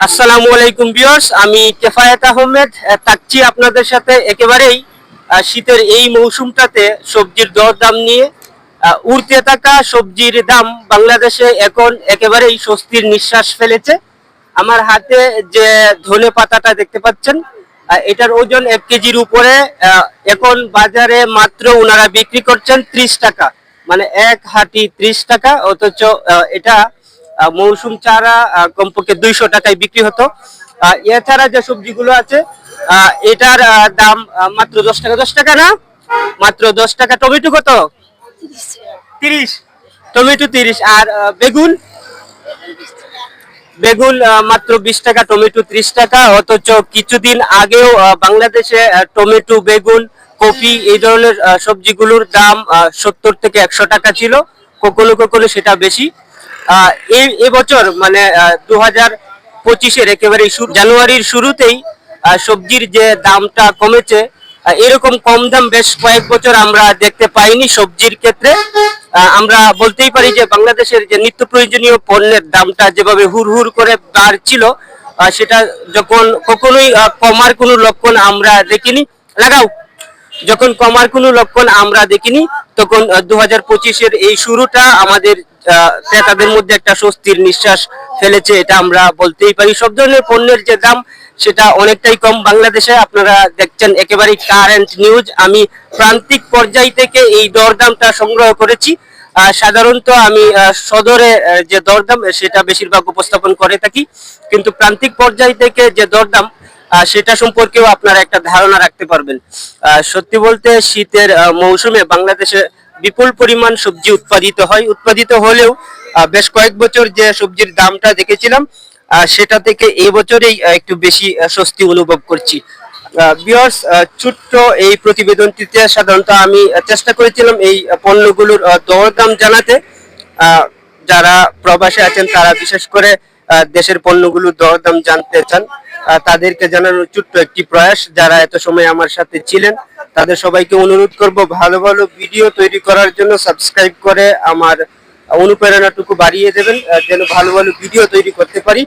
আসসালামু আলাইকুম বিয়র্স আমি কেফায়েত আহমেদ থাকছি আপনাদের সাথে একেবারেই শীতের এই মৌসুমটাতে সবজির দর দাম নিয়ে উড়তে থাকা সবজির দাম বাংলাদেশে এখন একেবারেই স্বস্তির নিঃশ্বাস ফেলেছে। আমার হাতে যে ধনে পাতাটা দেখতে পাচ্ছেন এটার ওজন এক কেজির উপরে এখন বাজারে মাত্র ওনারা বিক্রি করছেন ত্রিশ টাকা মানে এক হাঁটি ত্রিশ টাকা, অথচ এটা মৌসুম চারা কমপক্ষে দুইশো টাকায় বিক্রি হতো। এছাড়া যে সবজিগুলো আছে এটার দাম মাত্র দশ টাকা দশ টাকা না? মাত্র দশ টাকা। টমেটো কত? তিরিশ। টমেটো তিরিশ। আর বেগুন? বেগুন মাত্র বিশ টাকা, টমেটো ত্রিশ টাকা। অথচ কিছুদিন আগেও বাংলাদেশে টমেটো, বেগুন, কপি এই ধরনের সবজিগুলোর দাম সত্তর থেকে একশো টাকা ছিল। কখনো কখনো সেটা বেশি। এই এবছর মানে দু হাজার পঁচিশের একেবারে জানুয়ারির শুরুতেই সবজির যে দামটা কমেছে এরকম কম দাম বেশ কয়েক বছর আমরা দেখতে পাইনি সবজির ক্ষেত্রে। আমরা বলতেই পারি যে বাংলাদেশের যে নিত্য প্রয়োজনীয় পণ্যের দামটা যেভাবে হুড় হুড় করে বাড়ছিল সেটা যখন কখনোই কমার কোনো লক্ষণ আমরা দেখিনি। লাগাও। যখন কমার কোনো লক্ষণ আমরা দেখিনি, তখন দু হাজার পঁচিশের এই শুরুটা আমাদের ক্রেতাদের মধ্যে একটা স্বস্তির নিঃশ্বাস ফেলেছে, এটা আমরা বলতেই পারি। সব ধরনের পণ্যের যে দাম, সেটা অনেকটাই কম। বাংলাদেশে আপনারা দেখছেন একেবারে কারেন্ট নিউজ আমি প্রান্তিক পর্যায় থেকে এই দরদামটা সংগ্রহ করেছি। সাধারণত আমি সদরে যে দরদাম, সেটা বেশিরভাগ উপস্থাপন করে থাকি। কিন্তু প্রান্তিক পর্যায় থেকে যে দরদাম সেটা সম্পর্কেও আপনারা একটা ধারণা রাখতে পারবেন। সত্যি বলতে শীতের মৌসুমে বাংলাদেশে বিপুল পরিমাণ সবজি উৎপাদিত হয়। উৎপাদিত হলেও বেশ কয়েক বছর যে সবজির দামটা দেখেছিলাম সেটা থেকে এই বছরেই একটু বেশি স্বস্তি অনুভব করছি। বিয়ার্স ছোট্ট এই প্রতিবেদনটিতে সাধারণত আমি চেষ্টা করেছিলাম এই পণ্যগুলোর দরদাম জানাতে। যারা প্রবাসে আছেন, তারা বিশেষ করে দেশের পণ্যগুলোর দরদাম জানতে চান। তাদেরকে জানানোর ছোট্ট একটি প্রয়াস। যারা এত সময় আমার সাথে ছিলেন, তাদের সবাইকে অনুরোধ করব ভালো ভালো ভিডিও তৈরি করার জন্য সাবস্ক্রাইব করে আমার অনুপ্রেরণাটুকু বাড়িয়ে দেবেন যেন ভালো ভালো ভিডিও তৈরি করতে পারি।